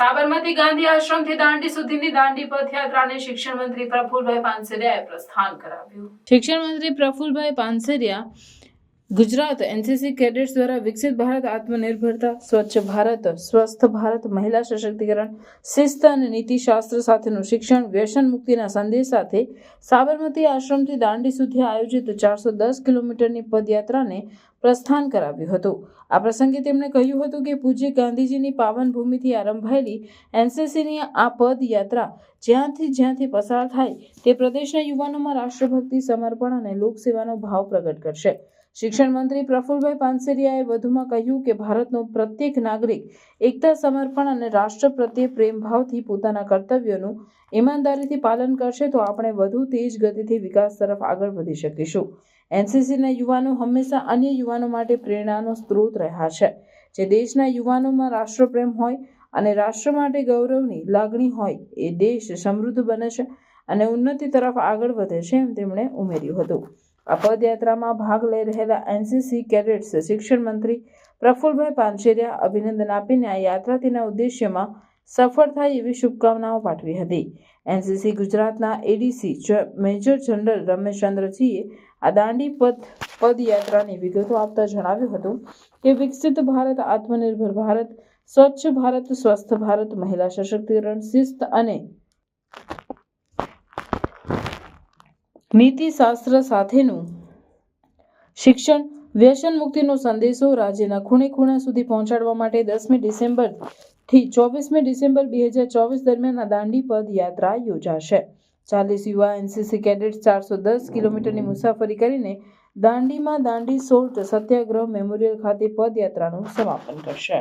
સાબરમતી ગાંધી આશ્રમથી દાંડી સુધીની દાંડી પદયાત્રાને શિક્ષણ મંત્રી પ્રફુલભાઈ પાનસેરિયાએ પ્રસ્થાન કરાવ્યું. શિક્ષણ મંત્રી પ્રફુલભાઈ પાનસેરિયા ગુજરાત એનસીસી કેડેટ્સ દ્વારા વિકસિત ભારત, આત્મનિર્ભરતા, સ્વચ્છ ભારત, સ્વસ્થ ભારત, મહિલા સશક્તિકરણ, શિસ્ત અને નીતિશાસ્ત્ર સાથેનું શિક્ષણ, વ્યસન મુક્તિના સંદેશ સાથે સાબરમતી આશ્રમથી દાંડી સુધી આયોજિત ચારસો દસ કિલોમીટરની પદયાત્રાને પ્રસ્થાન કરાવ્યું હતું. આ પ્રસંગે તેમણે કહ્યું હતું કે પૂજ્ય ગાંધીજીની પાવન ભૂમિથી આરંભાયેલી એનસીસીની આ પદયાત્રા જ્યાંથી જ્યાંથી પસાર થાય તે પ્રદેશના યુવાનોમાં રાષ્ટ્રભક્તિ, સમર્પણ અને લોકસેવાનો ભાવ પ્રગટ કરશે. શિક્ષણ મંત્રી પ્રફુલભાઈ પાનસેરિયાએ વધુમાં કહ્યું કે ભારતનો પ્રત્યેક નાગરિક એકતા, સમર્પણ અને રાષ્ટ્ર પ્રત્યે પ્રેમભાવથી પોતાના કર્તવ્યોનું ઈમાનદારીથી પાલન કરશે તો આપણે વધુ તેજ ગતિથી વિકાસ તરફ આગળ વધી શકીશું. એનસીસીના યુવાનો હંમેશા અન્ય યુવાનો માટે પ્રેરણાનો સ્ત્રોત રહ્યા છે. જે દેશના યુવાનોમાં રાષ્ટ્રપ્રેમ હોય અને રાષ્ટ્ર માટે ગૌરવની લાગણી હોય, એ દેશ સમૃદ્ધ બને છે અને ઉન્નતિ તરફ આગળ વધે છે એમ તેમણે ઉમેર્યું હતું. આ પદયાત્રામાં ભાગ લઈ રહેલા એનસીસી કેડેટ્સ, શિક્ષણ મંત્રી પ્રફુલભાઈ પાનશેરિયા અભિનંદન આપીને આ યાત્રા તેના ઉદ્દેશ્યમાં સફળ થાય એવી શુભકામનાઓ પાઠવી હતી. એનસીસી ગુજરાતના એડીસી મેજર જનરલ રમેશચંદ્રજીએ આ દાંડી પદ પદયાત્રાની વિગતો આપતા જણાવ્યું હતું કે વિકસિત ભારત, આત્મનિર્ભર ભારત, સ્વચ્છ ભારત, સ્વસ્થ ભારત, મહિલા સશક્તિકરણ, શિસ્ત અને નીતિશાસ્ત્ર સાથેનું શિક્ષણ, વ્યસન મુક્તિનો સંદેશો રાજ્યના ખૂણે ખૂણા સુધી પહોંચાડવા માટે દસમી ડિસેમ્બરથી ચોવીસમી ડિસેમ્બર બે હજાર ચોવીસ દરમિયાન આ દાંડી પદયાત્રા યોજાશે. ચાલીસ યુવા એનસીસી કેડેટ ચારસો દસ કિલોમીટરની મુસાફરી કરીને દાંડીમાં દાંડી સોલ્ટ સત્યાગ્રહ મેમોરિયલ ખાતે પદયાત્રાનું સમાપન કરશે.